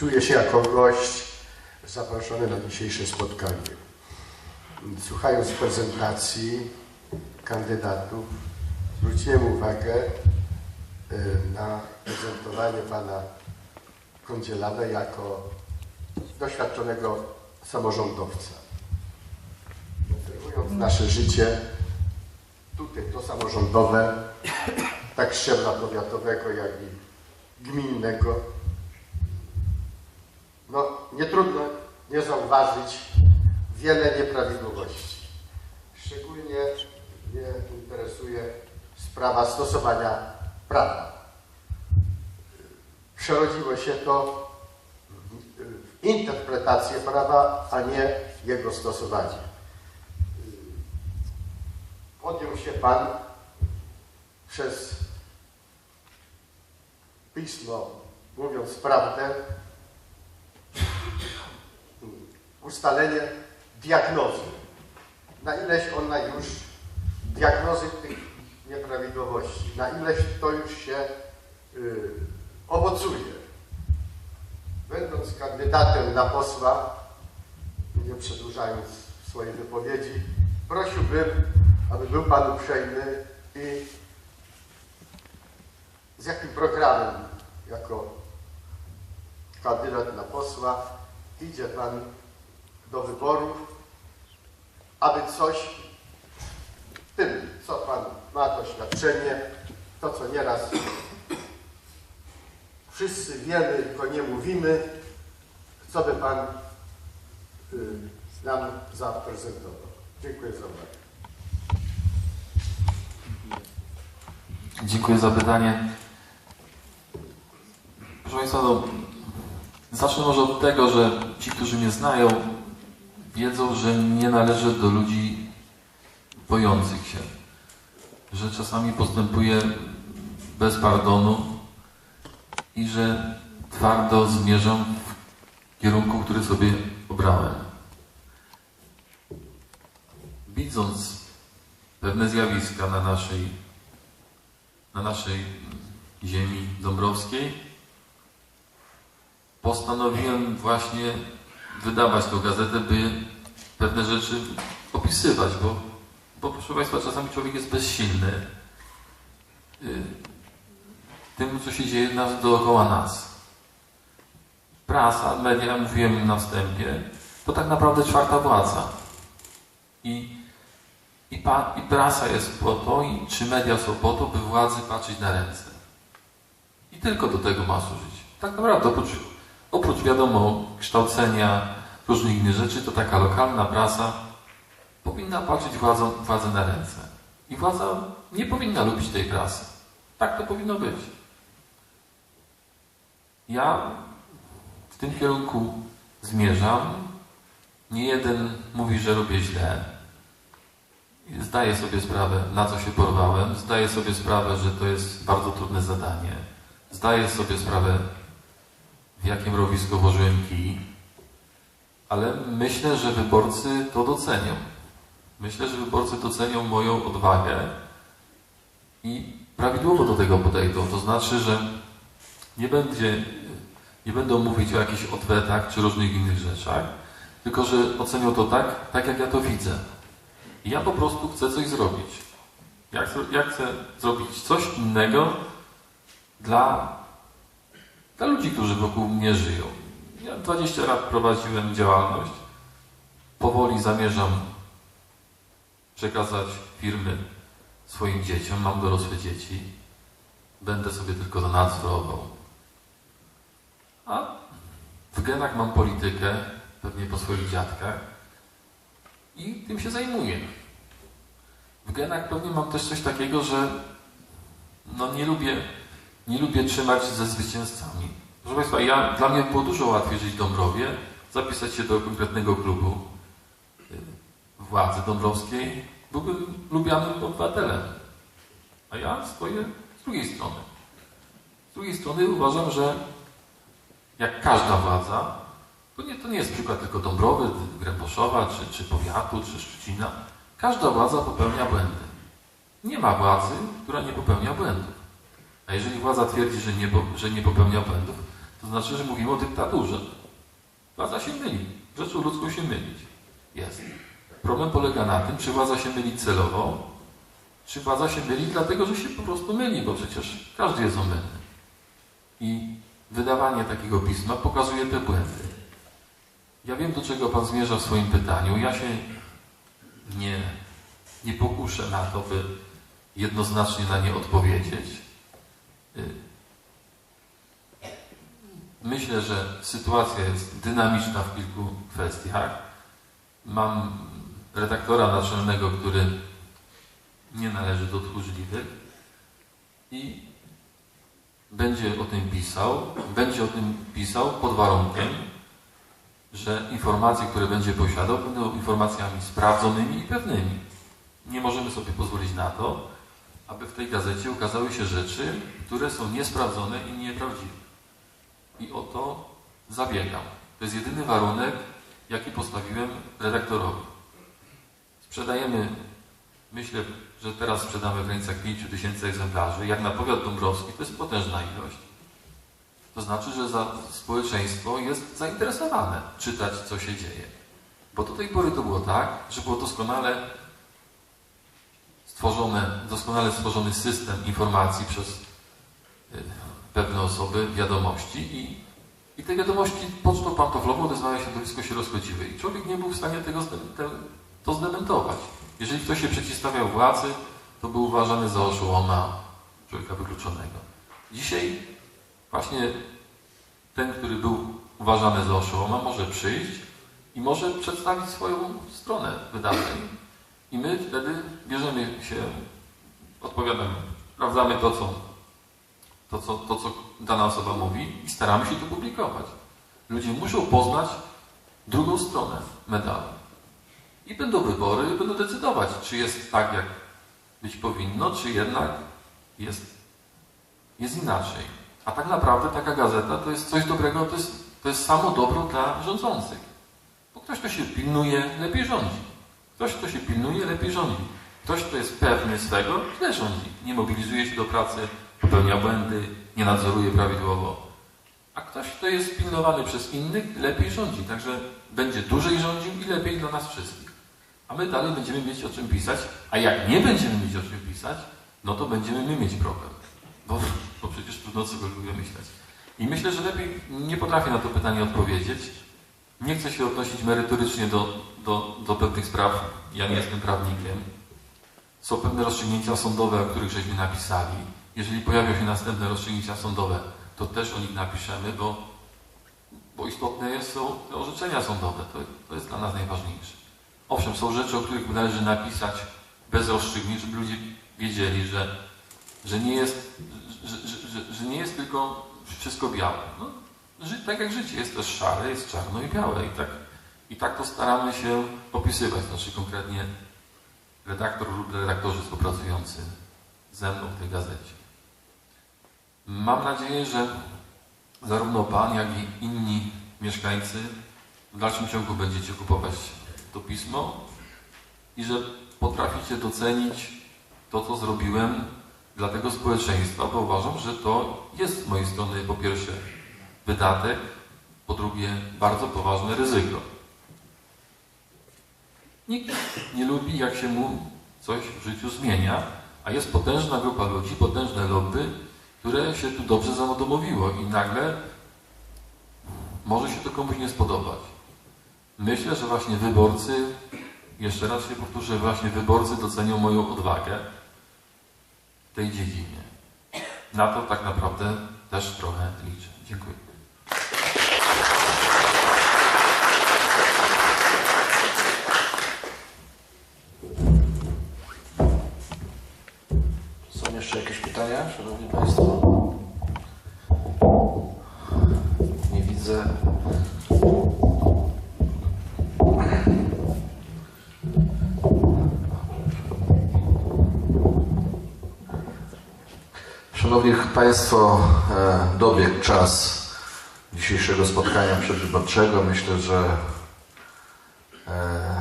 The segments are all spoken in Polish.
Czuję się jako gość zaproszony na dzisiejsze spotkanie. Słuchając prezentacji kandydatów, zwróciłem uwagę e, na prezentowanie pana Kądzielana jako doświadczonego samorządowca. Obserwując nasze życie, tutaj to samorządowe, tak szczebla powiatowego, jak i gminnego, nie trudno nie zauważyć wiele nieprawidłowości. Szczególnie mnie interesuje sprawa stosowania prawa. Przerodziło się to w- interpretację prawa, a nie jego stosowanie. Podjął się Pan przez pismo, mówiąc prawdę, ustalenie diagnozy. Na ileś ona już, diagnozy tych nieprawidłowości, na ileś to już się y, owocuje. Będąc kandydatem na posła, nie przedłużając swojej wypowiedzi, prosiłbym, aby był Pan uprzejmy i z jakim programem jako kandydat na posła idzie Pan do wyborów, aby coś tym, co Pan ma doświadczenie, to co nieraz wszyscy wiemy, tylko nie mówimy, co by Pan y, nam zaprezentował. Dziękuję za uwagę. Dziękuję za pytanie. Proszę Państwa, no, zacznę może od tego, że ci, którzy mnie znają, wiedzą, że nie należę do ludzi bojących się. Że czasami postępuję bez pardonu i że twardo zmierzam w kierunku, który sobie obrałem. Widząc pewne zjawiska na naszej na naszej ziemi dąbrowskiej, postanowiłem właśnie wydawać tą gazetę, by pewne rzeczy opisywać, bo, bo proszę Państwa, czasami człowiek jest bezsilny y, tym, co się dzieje nas, dookoła nas. Prasa, media, mówiłem na wstępie, to tak naprawdę czwarta władza. I i, pa, I prasa jest po to, i czy media są po to, by władzy patrzeć na ręce. I tylko do tego ma służyć. Tak naprawdę, oprócz, oprócz wiadomo, kształcenia różnych innych rzeczy, to taka lokalna prasa powinna patrzeć władzą, władzę na ręce. I władza nie powinna lubić tej prasy. Tak to powinno być. Ja w tym kierunku zmierzam. Nie jeden mówi, że robię źle. Zdaję sobie sprawę, na co się porwałem. Zdaję sobie sprawę, że to jest bardzo trudne zadanie. Zdaję sobie sprawę, w jakim rowisku włożyłem kij. Ale myślę, że wyborcy to docenią. Myślę, że wyborcy docenią moją odwagę i prawidłowo do tego podejdą. To znaczy, że nie, będzie, nie będą mówić o jakichś odwetach czy różnych innych rzeczach, tylko że ocenią to tak, tak jak ja to widzę. I ja po prostu chcę coś zrobić. Ja chcę, ja chcę zrobić coś innego dla, dla ludzi, którzy wokół mnie żyją. Ja 20 lat prowadziłem działalność. Powoli zamierzam przekazać firmy swoim dzieciom. Mam dorosłe dzieci. Będę sobie tylko nadzorował. A w genach mam politykę, pewnie po swoich dziadkach i tym się zajmuję. W genach pewnie mam też coś takiego, że no nie lubię, nie lubię trzymać ze zwycięzcami. Proszę Państwa, ja, dla mnie było dużo łatwiej żyć w Dąbrowie, zapisać się do konkretnego klubu y, władzy dąbrowskiej. Byłbym lubianym obywatelem. A ja stoję z drugiej strony. Z drugiej strony uważam, że jak każda władza, to nie, to nie jest przykład tylko Dąbrowy, Gręboszowa, czy, czy powiatu, czy Szczecina. Każda władza popełnia błędy. Nie ma władzy, która nie popełnia błędów. A jeżeli władza twierdzi, że nie, że nie popełnia błędów, to znaczy, że mówimy o dyktaturze. Władza się myli. Rzeczą ludzką się mylić. Jest. Problem polega na tym, czy władza się myli celowo, czy władza się myli dlatego, że się po prostu myli, bo przecież każdy jest omylny. I wydawanie takiego pisma pokazuje te błędy. Ja wiem, do czego Pan zmierza w swoim pytaniu. Ja się nie, nie pokuszę na to, by jednoznacznie na nie odpowiedzieć. Myślę, że sytuacja jest dynamiczna w kilku kwestiach. Mam redaktora naczelnego, który nie należy do tchórzliwych i będzie o tym pisał. Będzie o tym pisał pod warunkiem, że informacje, które będzie posiadał, będą informacjami sprawdzonymi i pewnymi. Nie możemy sobie pozwolić na to, aby w tej gazecie ukazały się rzeczy, które są niesprawdzone i nieprawdziwe. I o to zabiegam. To jest jedyny warunek, jaki postawiłem redaktorowi. Sprzedajemy, myślę, że teraz sprzedamy w granicach 5 tysięcy egzemplarzy. Jak na powiat dąbrowski, to jest potężna ilość. To znaczy, że za społeczeństwo jest zainteresowane czytać, co się dzieje. Bo do tej pory to było tak, że było doskonale stworzone, doskonale stworzony system informacji przez y, pewne osoby, wiadomości i, i te wiadomości pocztą pantoflową odezwałe środowisko się rozchodziły i człowiek nie był w stanie tego to zdementować. Jeżeli ktoś się przeciwstawiał władzy, to był uważany za oszołoma człowieka wykluczonego. Dzisiaj właśnie ten, który był uważany za oszołoma, może przyjść i może przedstawić swoją stronę wydarzeń. I my wtedy bierzemy się, odpowiadamy, sprawdzamy to, co, to, co, to, co dana osoba mówi i staramy się to publikować. Ludzie muszą poznać drugą stronę medalu. I będą wybory, będą decydować, czy jest tak, jak być powinno, czy jednak jest, jest inaczej. A tak naprawdę taka gazeta to jest coś dobrego, to jest, to jest samo dobro dla rządzących. Bo ktoś, kto się pilnuje, lepiej rządzi. Ktoś, kto się pilnuje, lepiej rządzi. Ktoś, kto jest pewny swego, źle rządzi. Nie mobilizuje się do pracy, popełnia błędy, nie nadzoruje prawidłowo. A ktoś, kto jest pilnowany przez innych, lepiej rządzi. Także będzie dłużej rządził i lepiej dla nas wszystkich. A my dalej będziemy mieć o czym pisać, a jak nie będziemy mieć o czym pisać, no to będziemy my mieć problem. Bo, bo przecież trudno cokolwiek wymyślać. I myślę, że lepiej nie potrafię na to pytanie odpowiedzieć. Nie chcę się odnosić merytorycznie do, do, do pewnych spraw. Ja nie jestem prawnikiem. Są pewne rozstrzygnięcia sądowe, o których żeśmy napisali. Jeżeli pojawią się następne rozstrzygnięcia sądowe, to też o nich napiszemy, bo, bo istotne są te orzeczenia sądowe. To, to jest dla nas najważniejsze. Owszem, są rzeczy, o których należy napisać bez rozstrzygnięć, żeby ludzie wiedzieli, że, że, nie, jest, że, że, że, nie jest tylko wszystko białe. No, tak jak życie jest też szare, jest czarno i białe. I tak, I tak to staramy się opisywać. Znaczy konkretnie redaktor lub redaktorzy współpracujący ze mną w tej gazecie. Mam nadzieję, że zarówno Pan, jak i inni mieszkańcy w dalszym ciągu będziecie kupować to pismo i że potraficie docenić to, co zrobiłem dla tego społeczeństwa, bo uważam, że to jest z mojej strony po pierwsze wydatek, po drugie bardzo poważne ryzyko. Nikt nie lubi, jak się mu coś w życiu zmienia, a jest potężna grupa ludzi, potężne lobby, które się tu dobrze zadomowiło i nagle może się to komuś nie spodobać. Myślę, że właśnie wyborcy, jeszcze raz się powtórzę, właśnie wyborcy docenią moją odwagę w tej dziedzinie. Na to tak naprawdę też trochę liczę. Dziękuję. Są jeszcze jakieś pytania, Szanowni Państwo? Nie widzę. Szanowni Państwo, e, dobiegł czas dzisiejszego spotkania przedwyborczego. Myślę, że e,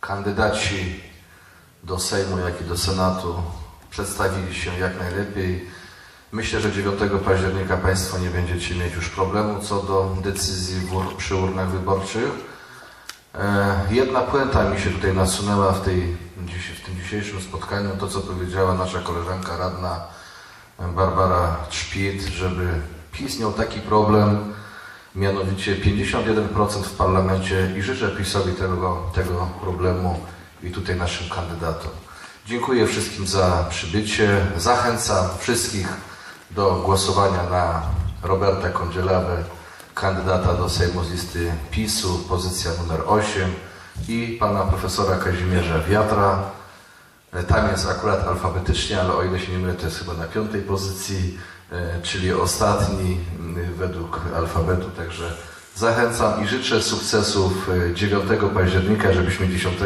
kandydaci do Sejmu, jak i do Senatu przedstawili się jak najlepiej. Myślę, że 9 października Państwo nie będziecie mieć już problemu co do decyzji przy urnach wyborczych. E, Jedna puenta mi się tutaj nasunęła w, tej, w tym dzisiejszym spotkaniu, to co powiedziała nasza koleżanka radna Barbara Trzpit, żeby PiS miał taki problem, mianowicie 51% w parlamencie i życzę PiSowi tego, tego problemu i tutaj naszym kandydatom. Dziękuję wszystkim za przybycie. Zachęcam wszystkich do głosowania na Roberta Kądzielawę, kandydata do Sejmu z listy PiSu, pozycja numer 8 i pana profesora Kazimierza Wiatra. E, Tam jest akurat alfabetycznie, ale o ile się nie mylę, to jest chyba na piątej pozycji, e, czyli ostatni według alfabetu. Także zachęcam i życzę sukcesów e, 9 października, żebyśmy 10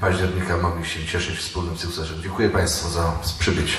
października mogli się cieszyć wspólnym sukcesem. Dziękuję Państwu za przybycie.